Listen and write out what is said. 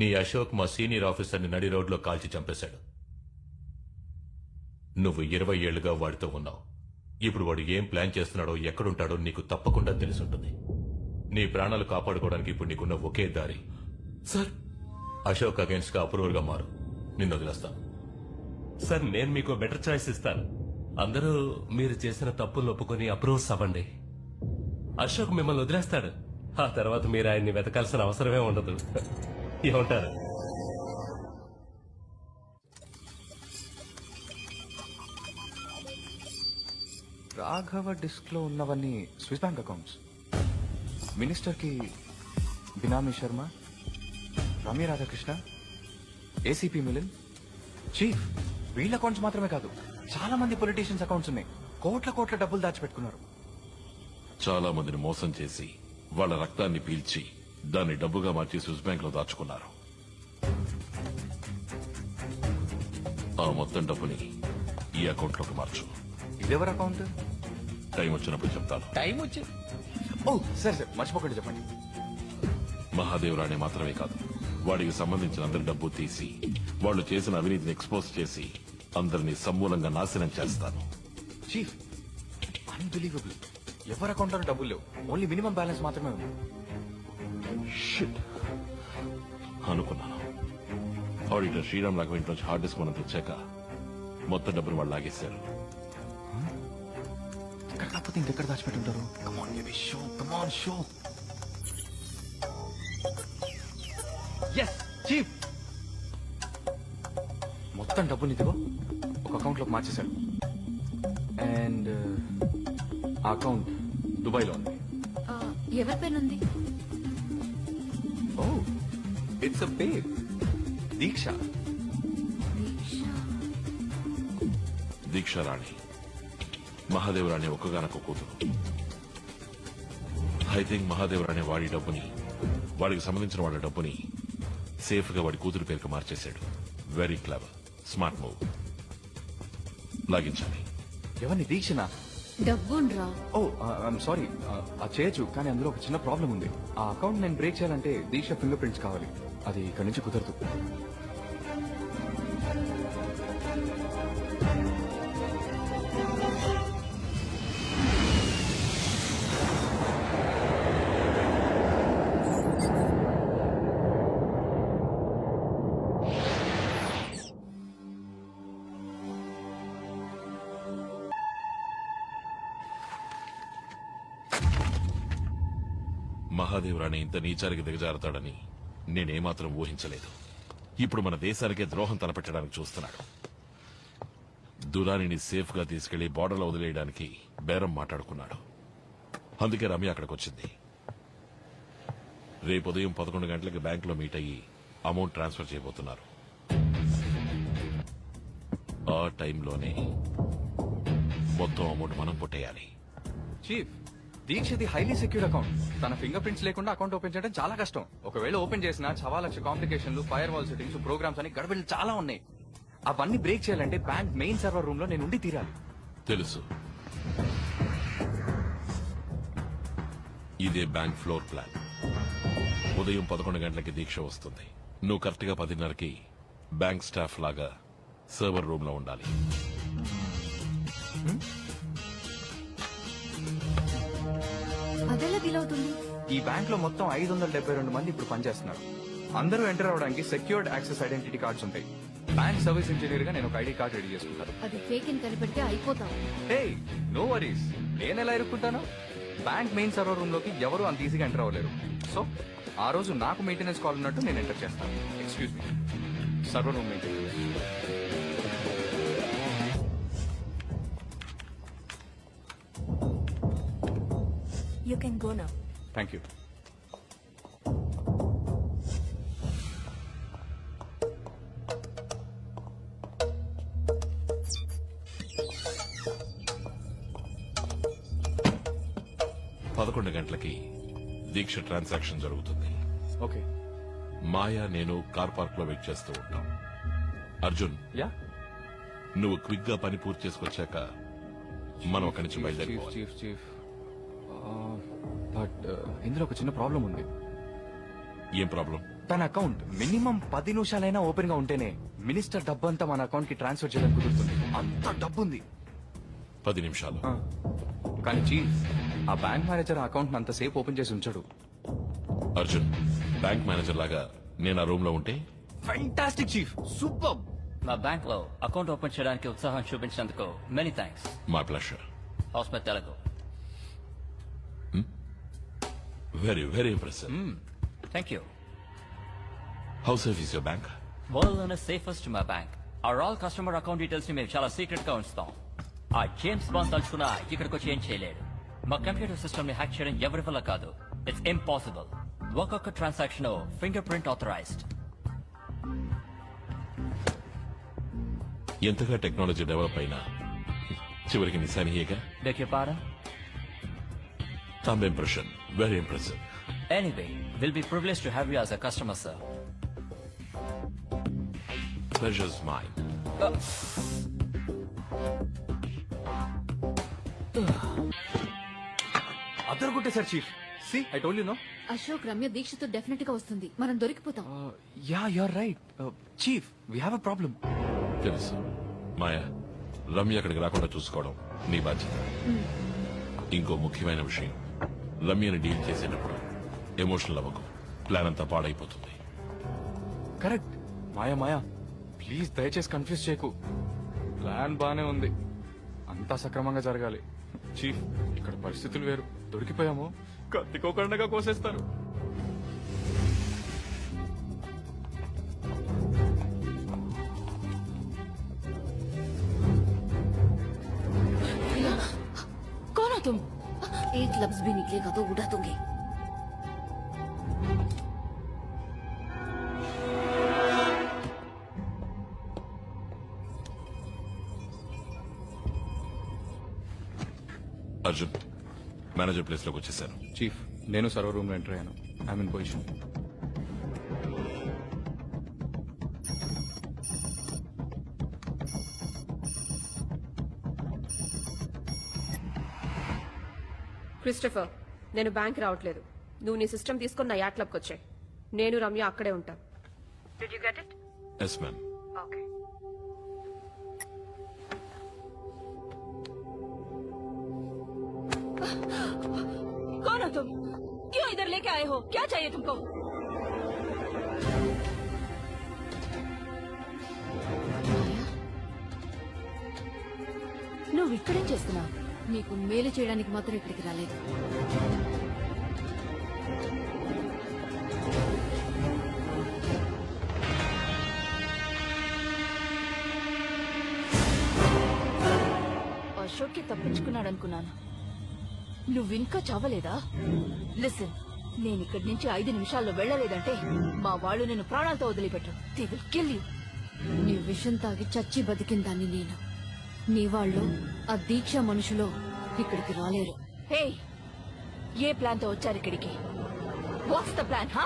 నీ అశోక్ మా సీనియర్ ఆఫీసర్ని నడి రోడ్లో కాల్చి చంపేశాడు. నువ్వు ఇరవై ఏళ్ళుగా వాడితో ఉన్నావు. ఇప్పుడు వాడు ఏం ప్లాన్ చేస్తున్నాడో ఎక్కడుంటాడో నీకు తప్పకుండా తెలుసుంటుంది. నీ ప్రాణాలు కాపాడుకోవడానికి ఇప్పుడు నీకున్న ఒకే దారి. సార్. అశోక్ అగేన్స్ట్గా అప్రూవల్గా మారు. నిన్ను వదిలేస్తాను. సార్ నేను మీకు బెటర్ చాయిస్ ఇస్తాను. అందరూ మీరు చేసిన తప్పులు ఒప్పుకొని అప్రూవ్స్ అవ్వండి. అశోక్ మిమ్మల్ని వదిలేస్తాడు. ఆ తర్వాత మీరు ఆయన్ని వెతకాల్సిన అవసరమే ఉండదు. ఏమంటారు రాఘవ డిస్క్లో ఉన్నవన్నీ స్విస్ బ్యాంక్ అకౌంట్స్. మినిస్టర్కి బినామీ Sharma Ramya Radhakrishna ACP melon chief వీళ్ళ అకౌంట్స్ మాత్రమే కాదు చాలా మంది పొలిటీషియన్స్ అకౌంట్స్ ఉన్నాయి. కోట్ల కోట్ల డబ్బులు దాచిపెట్టుకున్నారు. చాలా మందిని మోసం చేసి వాళ్ళ రక్తాన్ని పీల్చి దాన్ని డబ్బుగా మార్చి స్విస్ బ్యాంక్లో దాచుకున్నారు. ఆ మొత్తం డబ్బుని ఈ అకౌంట్లోకి మార్చు. ఇదెవరి అకౌంట్? టైం వచ్చినప్పుడు చెప్తాను. టైం వచ్చి ఓ సరే సరే మర్చిపోకండి చెప్పండి. మహాదేవరాణి మాత్రమే కాదు వాడికి సంబంధించిన అందరి డబ్బు తీసి వాళ్ళు చేసిన అవినీతిని ఎక్స్పోజ్ చేసి అందరినీ సమూలంగా నాశనం చేస్తాను. చీఫ్ అన్బిలీవబుల్ ఎవరి అకౌంట్లో డబ్బులు లేవు. ఓన్లీ మినిమం బ్యాలెన్స్ మాత్రమే ఉంది. Shit. అనుకున్నాను. ఆడిటర్ శ్రీరామ్ రాఘవ ఇంట్లోంచి హార్డ్ డిస్క్ మనం తెచ్చాక మొత్తం డబ్బులు వాళ్ళు లాగేశారు. ఇక్కడ కాకపోతే ఇంకెక్కడ దాచిపెట్టుంటారు? Come on baby show come on show yes chief మొత్తం డబ్బులు ఇదిగో ఒక అకౌంట్లోకి మార్చేశారు అండ్ ఆ అకౌంట్ దుబాయ్లో ఉంది. ఆ, ఎవరి పేరుంది ఓ ఇట్స్ అ బేబ్. దీక్ష. దీక్ష దీక్షారాణి మహాదేవరాణి ఒక్కగానొక్క కూతురు. ఐ థింక్ మహాదేవరాణి వాడి డబ్బుని వాడికి సంబంధించిన వాళ్ళ డబ్బుని సేఫ్గా వాడి కూతురు పేరుకు మార్చేశాడు. వెరీ క్లవర్ స్మార్ట్ మూవ్ లాగించాలి. ఎవరిని? దీక్షనా? డబ్బుండ్రా. ఓ ఐఎమ్ సారీ చేయొచ్చు కానీ అందులో ఒక చిన్న ప్రాబ్లం ఉంది. ఆ అకౌంట్ నేను బ్రేక్ చేయాలంటే దీక్ష ఫింగర్ ప్రింట్స్ కావాలి. అది ఇక్కడి నుంచి కుదరదు. మహాదేవరాణి ఇంత నీచారికి దిగజారుతాడని నేనేమాత్రం ఊహించలేదు. ఇప్పుడు మన దేశానికే ద్రోహం తలపెట్టడానికి చూస్తున్నాడు. దురానిని సేఫ్గా తీసుకెళ్ళి బార్డర్లో వదిలేయడానికి బేరం మాట్లాడుకున్నాడు. అందుకే రమ్య అక్కడికి వచ్చింది రేపు ఉదయం పదకొండు గంటలకు బ్యాంకులో మీట్ అయ్యి అమౌంట్ ట్రాన్స్ఫర్ చేయబోతున్నారు. ఆ టైంలోనే మొత్తం అమౌంట్ మనం పుట్టేయాలి చీఫ్ దీక్షది హైలీ సెక్యూర్ అకౌంట్ తన ఫింగర్ ప్రింట్స్ లేకుండా అకౌంట్ ఓపెన్ చేయడం చాలా కష్టం. ఒకవేళ ఓపెన్ చేసినా చవా లక్ష కాంప్లికేషన్లు ఫైర్ వాల్ సెట్టింగ్స్ ప్రోగ్రామ్స్ అని గడబిడలు చాలా ఉన్నాయి. అవన్నీ బ్రేక్ చేయాలంటే బ్యాంక్ మెయిన్ సర్వర్ రూమ్లో నేను ఉండి తీరాలి. తెలుసు. ఇదే బ్యాంక్ ఫ్లోర్ ప్లాన్ ఉదయం పదకొండు గంటలకి దీక్ష వస్తుంది. నువ్వు కరెక్ట్గా పదిన్నరకి బ్యాంక్ స్టాఫ్ లాగా సర్వర్ రూమ్లో ఉండాలి. అదెలా వీలవుతుంది ఈ బ్యాంక్లో మొత్తం ఐదు వందల డెబ్బై రెండు మంది ఇప్పుడు పనిచేస్తున్నారు. అందరూ ఎంటర్ అవడానికి సెక్యూర్డ్ యాక్సెస్ ఐడెంటిటీ కార్డ్స్ ఉంటాయి. బ్యాంక్ సర్వీస్ ఇంజనీర్గా నేను ఒక ఐడి కార్డ్ రెడీ చేసుకుంటాను. అది ఫేక్ అని కనిపెడితే అయిపోతాం. హే నో వరీస్ నేను ఎలా ఇరుక్కుంటాను? బ్యాంక్ మెయిన్ సర్వర్ రూమ్లోకి ఎవరు అంత ఈజీగా ఎంటర్ అవ్వలేరు. సో ఆ రోజు నాకు మెయింటెనెన్స్ కాల్ ఉన్నట్టు నేను ఎంటర్ చేస్తాను. Excuse me server room maintenance You can go now. Thank you పదకొండు గంటలకి దీక్ష ట్రాన్సాక్షన్ జరుగుతుంది. ఓకే. మాయా నేను కార్ పార్క్లో వెయిట్ చేస్తూ ఉంటాం. అర్జున్. యా? నువ్వు క్విక్గా పని పూర్తి చేసుకొచ్చాక మనం అక్కడి నుంచి చీఫ్ బయలుదేరిపోవాలి చీఫ్ చీఫ్. బట్ ఇందులో ఒక చిన్న ప్రాబ్లం ఉంది. ఏం ప్రాబ్లం? తన అకౌంట్ మినిమం పది నిమిషాలైనా ఓపెన్గా ఉంటేనే మినిస్టర్ డబ్బు అంతా మన అకౌంట్కి ట్రాన్స్ఫర్ చేయడానికి కుదురుతుంది. అంత డబ్బు ఉంది పది నిమిషాలు. ఆ, కానీ చీఫ్ ఆ బ్యాంక్ మేనేజర్ అకౌంట్ అంతసేపు ఓపెన్ చేసి ఉంచాడు. అర్జున్ బ్యాంక్ మేనేజర్ లాగా నేను ఆ రూమ్లో ఉంటే? Fantastic chief. సూపర్. మా బ్యాంక్లో అకౌంట్ ఓపెన్ చేయడానికి ఉత్సాహం చూపించినందుకు మెనీ థ్యాంక్స్ మా ప్లెషర్ హౌస్ మీద Telugu very very impressive thank you how safe is your bank వరల్డ్లోనే safest మా bank are all customer account డీటెయిల్స్ని మేము చాలా సీక్రెట్గా ఉంచుతాం ఆ జేమ్స్ బాండ్ తలుచుకున్నా ఇక్కడికి వచ్చి ఏం చేయలేడు. మా కంప్యూటర్ సిస్టమ్ని హ్యాక్ చేయడం ఎవరి వల్ల కాదు. ఇట్స్ ఇంపాసిబుల్ ఒక్కొక్క ట్రాన్సాక్షన్ ఫింగర్ ప్రింట్ ఆథరైజ్డ్ ఎంతగా టెక్నాలజీ డెవలప్ అయినా చివరికి నిశానియేగా బెక్ పారా thumb impression very impressive anyway will be privilege to have you as a customer sir pleasure's mine అద్దరు కొట్టేశారు chief see I told you no Ashok Ramya దీక్షతో డెఫినెట్గా వస్తుంది మనం దొరికిపోతాం yeah you're right chief we have a problem తెలుసు మాయా రమ్య అక్కడికి రాకుండా చూసుకోవడం నీ బాధ్యత ఇంకో ముఖ్యమైన విషయం రమ్యను డీల్ చేసేటప్పుడు ఎమోషనల్ అవ్వకు. ప్లాన్ అంతా పాడైపోతుంది. కరెక్ట్. మాయా మాయా. ప్లీజ్ దయచేసి కన్ఫ్యూజ్ చేయకు. ప్లాన్ బానే ఉంది. అంతా సక్రమంగా జరగాలి. చీఫ్ ఇక్కడ పరిస్థితులు వేరు. దొరికిపోయాము. కత్తికోకుండా కోసేస్తారు కోనా एक लफ्ज भी निकलेगा तो उड़ा दूंगी అర్జున్ మేనేజర్ ప్లేస్ లోకి వచ్చేసాను చీఫ్ నేను సర్వర్ రూమ్ లో ఎంటర్ అయ్యాను ఐ ఇన్ పొజిషన్ క్రిస్టఫర్ నేను బ్యాంక్ రావట్లేదు నువ్వు నీ సిస్టమ్ తీసుకుని నా యాట్ క్లబ్కి వచ్చాయి నేను రమ్య అక్కడే ఉంటాం Did you get it? Yes ma'am Okay. कौन हो तुम क्यों इधर लेके आए हो क्या चाहिए तुमको నువ్వు ఇక్కడేం చేస్తున్నావు నీకు మేలు చేయడానికి మాత్రం ఇక్కడికి రాలేదు. అశోక్కి తప్పించుకున్నాడు అనుకున్నాను నువ్వు ఇంకా చావలేదా? లిసన్ నేను ఇక్కడి నుంచి ఐదు నిమిషాల్లో వెళ్ళలేదంటే మా వాళ్ళు నేను ప్రాణాలతో వదిలిపెట్టు దే విల్ కిల్ యూ నీ విషం తాగి చచ్చి బతికిన దాన్ని నేను. నీ వాళ్ళు ఆ దీక్ష మనుషులు ఇక్కడికి రాలేరు. హే! ఏ ప్లాన్తో వచ్చారు ఇక్కడికి? వాట్స్ ద ప్లాన్ హా